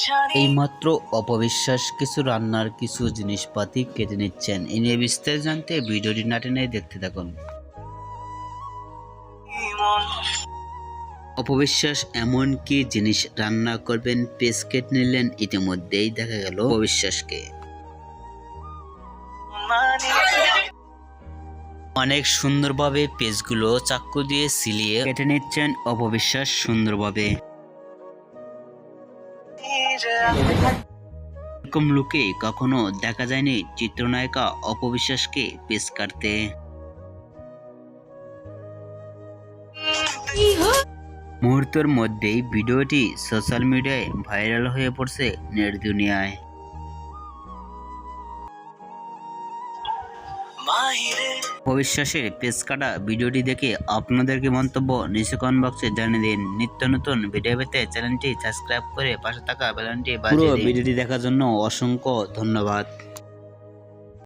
ছাড়ি এইমাত্র অপবিশ্বাস কিছু রান্নার কিছু জিনিসপাতি কেটে নিচ্ছেন। এ নিয়ে বিস্তারিত জানতে ভিডিওটি না টেনে দেখতে থাকুন। অপবিশ্বাস এমন কি জিনিস রান্না করবেন পেস কেটে নিলেন ইতিমধ্যেই দেখা গেল অপবিশ্বাসকে। মানি? অনেক সুন্দরভাবে পেজগুলো চাক্কু দিয়ে সিলিয়ে কেটে নিচ্ছেন অপবিশ্বাস সুন্দরভাবে। এরকম লুকে কখনো দেখা যায়নি চিত্রনায়িকা অপবিশ্বাসকে পেশ কাটতে। মুহূর্তের মধ্যেই ভিডিওটি সোশ্যাল মিডিয়ায় ভাইরাল হয়ে পড়ছে নেট দুনিয়ায়। অবিশ্বাসের পেজ কাটা ভিডিওটি দেখে আপনাদের কি মন্তব্য নিচে কমেন্ট বক্সে জানিয়ে দিন। নিত্য নতুন ভিডিও পেতে চ্যানেলটি সাবস্ক্রাইব করে পাশে থাকা বেলনটি বাজিয়ে ভিডিওটি দেখার জন্য অসংখ্য ধন্যবাদ।